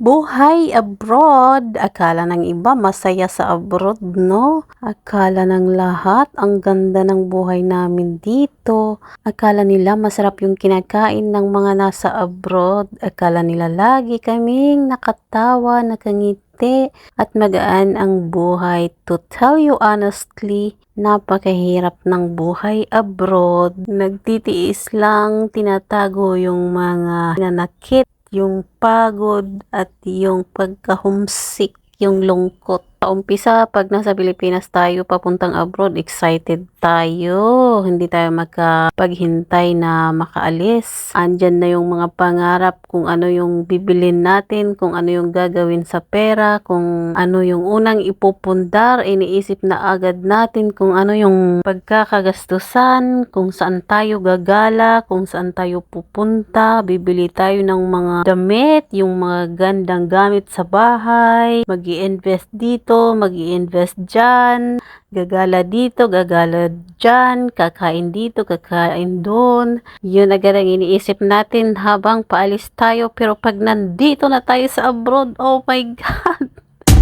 Buhay abroad. Akala ng iba masaya sa abroad, no? Akala ng lahat ang ganda ng buhay namin dito. Akala nila masarap yung kinakain ng mga nasa abroad. Akala nila lagi kaming nakatawa, nakangiti, at magaan ang buhay. To tell you honestly, napakahirap ng buhay abroad. Nagtitiis lang, tinatago yung mga nanakit yung pagod at yung pagka-homesick, yung lungkot. Umpisa, pag nasa Pilipinas tayo, papuntang abroad, excited tayo. Hindi tayo makapaghintay na makaalis. Andyan na yung mga pangarap kung ano yung bibilin natin, kung ano yung gagawin sa pera, kung ano yung unang ipupundar, iniisip na agad natin kung ano yung pagkakagastusan, kung saan tayo gagala, kung saan tayo pupunta, bibili tayo ng mga damit, yung mga gandang gamit sa bahay, mag invest dito, mag invest dyan, gagala dito, gagala dyan, kakain dito, kakain doon. Yun agad ang iniisip natin habang paalis tayo. Pero pag nandito na tayo sa abroad, oh my God!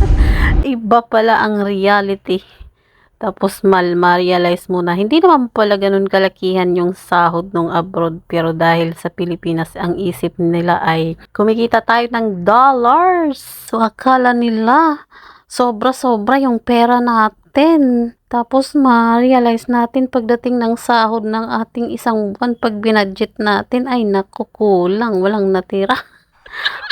Iba pala ang reality. Tapos mal ma-realize mo na hindi naman pala ganun kalakihan yung sahod ng abroad pero dahil sa Pilipinas ang isip nila ay kumikita tayo ng dollars. So akala nila sobra-sobra yung pera natin. Tapos ma-realize natin pagdating ng sahod ng ating isang buwan pag binadget natin ay nakukulang, walang natira.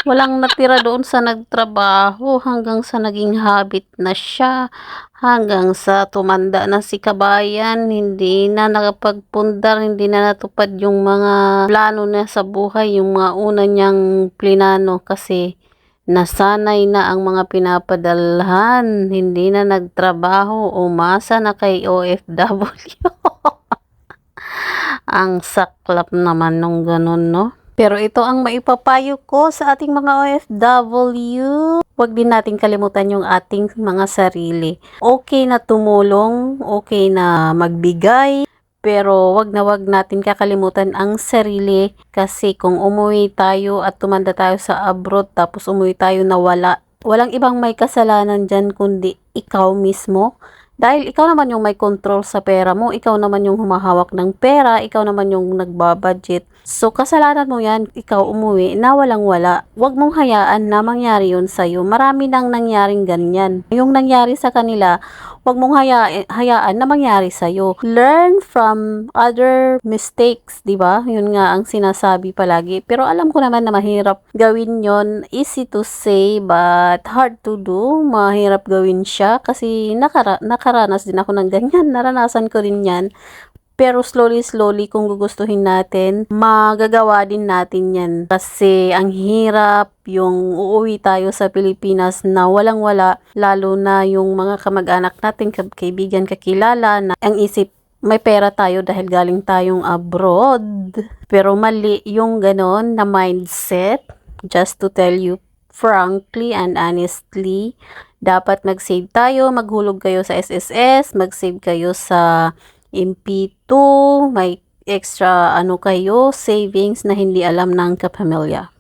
Walang natira doon sa nagtrabaho hanggang sa naging habit na siya. Hanggang sa tumanda na si kabayan, hindi na nakapagpundar, hindi na natupad yung mga plano niya sa buhay, yung mga una niyang plinano kasi nasanay na ang mga pinapadalhan, hindi na nagtrabaho, umasa na kay OFW. ang saklap naman nung ganun, no? Pero ito ang maipapayo ko sa ating mga OFW. Huwag din natin kalimutan yung ating mga sarili. Okay na tumulong, okay na magbigay, pero wag na wag natin kakalimutan ang sarili kasi kung umuwi tayo at tumanda tayo sa abroad tapos umuwi tayo na wala, walang ibang may kasalanan dyan kundi ikaw mismo. Dahil ikaw naman yung may control sa pera mo, ikaw naman yung humahawak ng pera, ikaw naman yung nagbabudget. So, kasalanan mo yan, ikaw umuwi na walang wala. Huwag mong hayaan na mangyari yun sa'yo. Marami nang nangyaring ganyan. Yung nangyari sa kanila, huwag mong haya, hayaan na mangyari sa'yo. Learn from other mistakes, di ba? Yun nga ang sinasabi palagi. Pero alam ko naman na mahirap gawin yon Easy to say, but hard to do. Mahirap gawin siya kasi nakara nakaranas din ako ng ganyan. Naranasan ko rin yan. Pero slowly slowly kung gugustuhin natin, magagawa din natin 'yan. Kasi ang hirap yung uuwi tayo sa Pilipinas na walang wala lalo na yung mga kamag-anak natin, kaibigan, kakilala na ang isip may pera tayo dahil galing tayong abroad. Pero mali yung ganon na mindset. Just to tell you frankly and honestly, dapat mag-save tayo, maghulog kayo sa SSS, mag-save kayo sa MP2, may extra ano kayo, savings na hindi alam ng kapamilya.